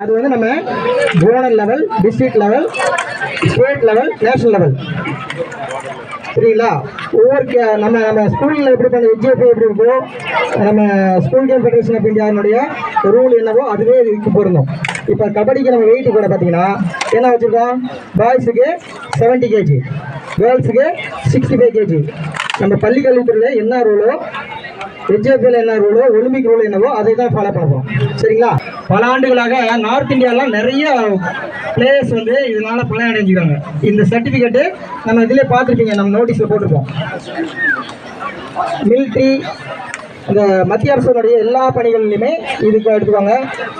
அது வந்து நம்ம zonal level district level state level national level சரிங்களா ஒவ்வொரு நம்ம நம்ம ஸ்கூலில் எப்படி பண்ண எஜிஎஃப்ஐ எப்படி இருக்கோ நம்ம ஸ்கூல் கேம் ஃபெடரேஷன் ஆஃப் இந்தியாவினுடைய ரூல் என்னவோ அதுவே இதுக்கு பொருந்தும். இப்போ கபடிக்கு நம்ம வெயிட் கூட பார்த்தீங்கன்னா என்ன வச்சுருக்கோம்? பாய்ஸுக்கு செவன்ட்டி கேஜி கேர்ள்ஸுக்கு சிக்ஸ்டி ஃபைவ் கேஜி நம்ம பள்ளி கல்வித்துறையில் என்ன ரூலோ ஹெச்எஃப்எல் என்ன ரூலோ ஒலிம்பிக் ரூல் என்னவோ அதை தான் ஃபாலோ பண்ணுறோம். சரிங்களா? பல ஆண்டுகளாக நார்த் இந்தியாலாம் நிறைய பிளேயர்ஸ் வந்து இதனால பலன் அடைஞ்சிக்கிறாங்க இந்த சர்டிஃபிகேட்டு நம்ம இதிலே பார்த்துருப்பீங்க. நம்ம நோட்டீஸில் போட்டிருப்போம். மிலிட்ரி இந்த மத்திய அரசுடைய எல்லா பணிகளிலுமே இதுக்கு எடுத்துக்கோங்க.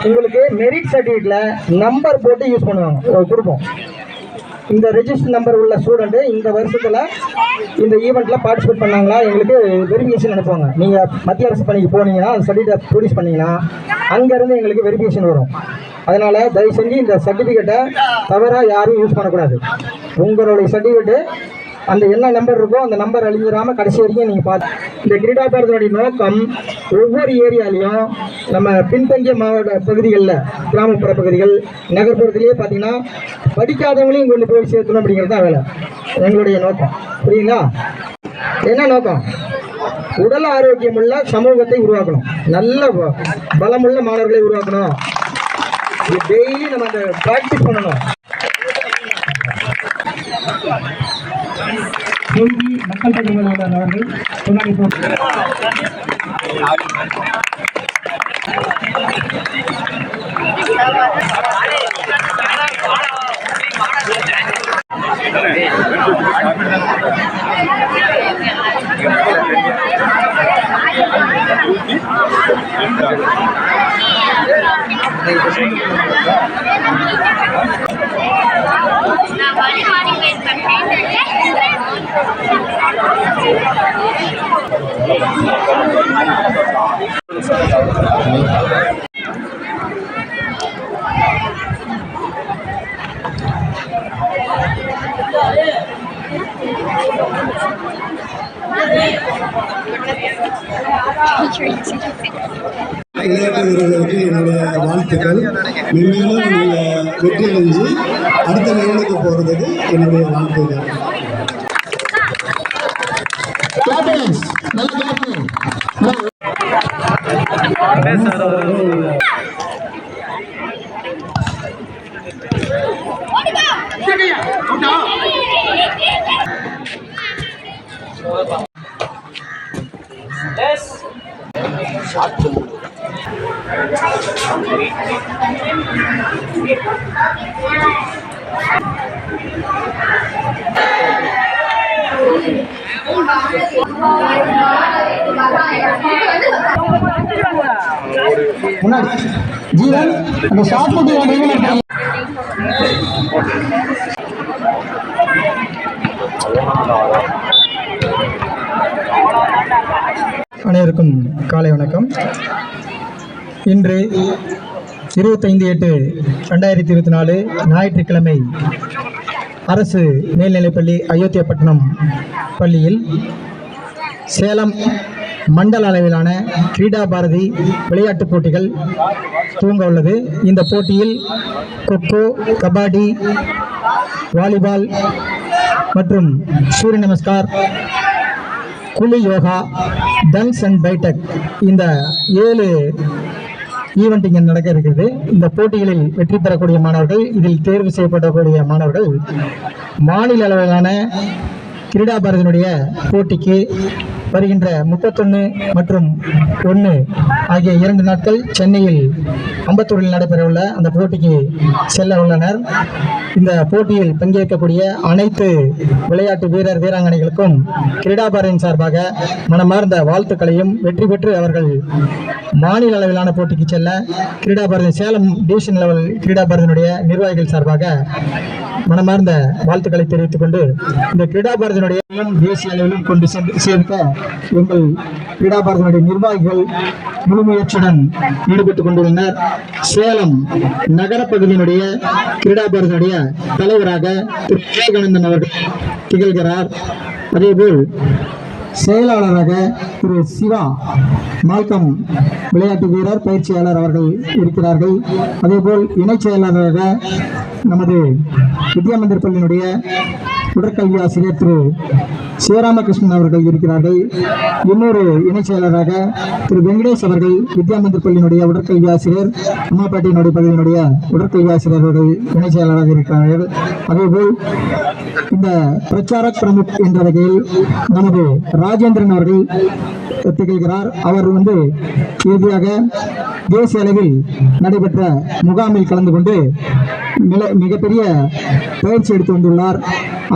உங்களுக்கு மெரிட் சர்டிஃபிகேட்டில் நம்பர் போட்டு யூஸ் பண்ணுவாங்க. கொடுப்போம் இந்த ரெஜிஸ்டர் நம்பர் உள்ள ஸ்டூடெண்ட்டு இந்த வருஷத்தில் இந்த ஈவெண்ட்டில் பார்ட்டிசிபேட் பண்ணாங்களா? எங்களுக்கு வெரிஃபிகேஷன் அனுப்புவாங்க. நீங்கள் மத்திய அரசு பணிக்கு போனீங்கன்னா அந்த சர்டிஃபிகேட் ப்ரொடியூஸ் பண்ணிங்கன்னா அங்கேருந்து எங்களுக்கு வெரிஃபிகேஷன் வரும். அதனால் தயவு செஞ்சு இந்த சர்டிஃபிகேட்டை தவறாக யாரும் யூஸ் பண்ணக்கூடாது. உங்களுடைய சர்டிஃபிகேட்டு அந்த என்ன நம்பர் இருக்கோ அந்த நம்பர் அழிஞ்சிடாம கடைசி வரைக்கும் நீங்கள் பார்த்து இந்த கிரீடா பாரதனுடைய நோக்கம் ஒவ்வொரு ஏரியாலையும் நம்ம பின்தங்கிய மாவட்ட பகுதிகளில் கிராமப்புற பகுதிகள் நகர்ப்புறத்திலேயே பார்த்தீங்கன்னா படிக்காதவங்களையும் கொண்டு போய் சேர்த்தணும் அப்படிங்கிறது தான் வேலை. எங்களுடைய நோக்கம். புரியுங்களா என்ன நோக்கம்? உடல் ஆரோக்கியமுள்ள சமூகத்தை உருவாக்கணும். நல்ல பலமுள்ள மாணவர்களை உருவாக்கணும். டெய்லி நம்ம அந்த ப்ராக்டிஸ் பண்ணணும். செய்தி மக்கள் தொடர்பாளர் அவர்கள் முன்னாடி you. நான் வழி மாறி வெயிட் விளையாட்டு வீரர்களுக்கு என்னுடைய வாழ்த்துக்கள். மென்மேலும் நீங்கள் வெற்றி அடைஞ்சு அடுத்த லெவலுக்கு போகிறதுக்கு என்னுடைய வாழ்த்துக்கள். முன்னாடி. ஜீவன் அந்த சாப்பிட்டு அனைவருக்கும் காலை வணக்கம். இன்று இருபத்தைந்து எட்டு ரெண்டாயிரத்தி இருபத்தி நாலு ஞாயிற்றுக்கிழமை அரசு மேல்நிலைப்பள்ளி அயோத்தியாப்பட்டினம் பள்ளியில் சேலம் மண்டல அளவிலான கிரீடா பாரதி விளையாட்டுப் போட்டிகள் துவங்க உள்ளது. இந்த போட்டியில் கொக்கோ கபாடி வாலிபால் மற்றும் சூரிய நமஸ்கார் குழி யோகா டன்ஸ் அண்ட் பைடெக் இந்த ஏழு ஈவெண்ட் இங்கே நடக்க இருக்கிறது இந்த போட்டிகளில் வெற்றி பெறக்கூடிய மாணவர்கள் இதில் தேர்வு செய்யப்படக்கூடிய மாணவர்கள் மாநில அளவிலான கிரீடா பாரதியினுடைய போட்டிக்கு வருகின்ற முப்பத்தொன்று மற்றும் ஒன்று ஆகிய இரண்டு நாட்கள் சென்னையில் அம்பத்தூரில் நடைபெறவுள்ள அந்த போட்டிக்கு செல்ல உள்ளனர். இந்த போட்டியில் பங்கேற்கக்கூடிய அனைத்து விளையாட்டு வீரர் வீராங்கனைகளுக்கும் கிரீடாபாரின் சார்பாக மனமார்ந்த வாழ்த்துக்களையும் வெற்றி பெற்று அவர்கள் மாநில அளவிலான போட்டிக்கு செல்ல கிரீடாபாரதி சேலம் டிவிஷன் லெவல் கிரீடாபாரதியினுடைய நிர்வாகிகள் சார்பாக மனமார்ந்த வாழ்த்துக்களை தெரிவித்துக் கொண்டு இந்த கிரீடாபாரதியினுடைய தேசிய அளவிலும் கொண்டு சேர்க்க எங்கள் கிரீடா பாரதியினுடைய நிர்வாகிகள் முழு முயற்சியுடன் ஈடுபட்டுக் கொண்டுள்ளனர். சேலம் நகர பகுதியினுடைய கிரீடா பாரதியினுடைய தலைவராக திரு விவேகானந்தன் அவர்கள் திகழ்கிறார். அதேபோல் செயலாளராக திரு சிவா மால்கம் விளையாட்டு வீரர் பயிற்சியாளர் அவர்கள் இருக்கிறார்கள். அதேபோல் இணைச் செயலாளராக நமது வித்யாமந்திர் பள்ளியினுடைய உடற்கல்வி ஆசிரியர் திரு சிவராமகிருஷ்ணன் அவர்கள் இருக்கிறார்கள். இன்னொரு இணைச் செயலராக திரு வெங்கடேஷ் அவர்கள் வித்யாமந்திர் பள்ளியினுடைய உடற்கல்வி ஆசிரியர் அம்மாப்பேட்டையினுடைய பகுதியினுடைய உடற்கல்வி ஆசிரியர் அவர்கள் இணைச் செயலராக இருக்கிறார்கள். அதேபோல் இந்த பிரச்சாரக் பிரமுக் என்ற வகையில் நமது ராஜேந்திரன் அவர்கள் திகழ்கிறார் அவர் வந்து இறுதியாக தேசிய அளவில் நடைபெற்ற முகாமில் கலந்து கொண்டு மிகப்பெரிய பயிற்சி எடுத்து வந்துள்ளார்.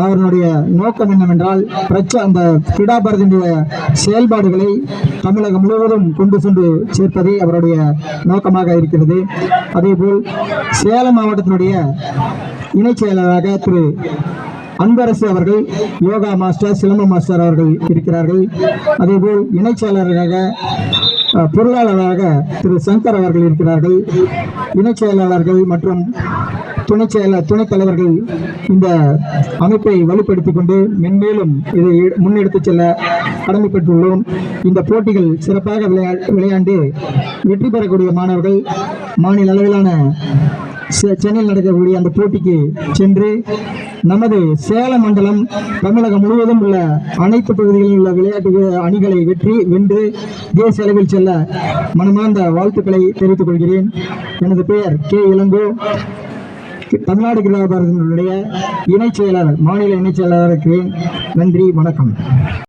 அவருடைய நோக்கம் என்னவென்றால் பிரச்சா அந்த கிடாபாரதியுடைய செயல்பாடுகளை தமிழகம் முழுவதும் கொண்டு சென்று சேர்ப்பதே அவருடைய நோக்கமாக இருக்கிறது. அதேபோல் சேலம் மாவட்டத்தினுடைய இணைச் செயலராக திரு அன்பரசு அவர்கள் யோகா மாஸ்டர் சிலம்ப மாஸ்டர் அவர்கள் இருக்கிறார்கள். அதேபோல் இணைச் பொருளாளராக திரு சங்கர் அவர்கள் இருக்கிறார்கள். இணைச் செயலாளர்கள் மற்றும் துணை செயலர் துணைத் தலைவர்கள் இந்த அமைப்பை வலுப்படுத்திக் கொண்டு மென்மேலும் இதை முன்னெடுத்துச் செல்ல கடமைப்பட்டுள்ளோம் இந்த போட்டிகள் சிறப்பாக விளையா விளையாண்டு வெற்றி பெறக்கூடிய மாணவர்கள் மாநில அளவிலான சென்னையில் நடக்கக்கூடிய அந்த போட்டிக்கு சென்று நமது சேலம் மண்டலம் தமிழகம் முழுவதும் உள்ள அனைத்து பகுதிகளில் உள்ள விளையாட்டு அணிகளை வெற்றி வென்று தேசிய அளவில் செல்ல மனமார்ந்த வாழ்த்துக்களை தெரிவித்துக் கொள்கிறேன். எனது பெயர் கே. இளங்கோ. தமிழ்நாடு கிராம பாரதியினுடைய இணைச் செயலாளர் மாநில இணைச் செயலாளர் இருக்கிறேன். நன்றி வணக்கம்.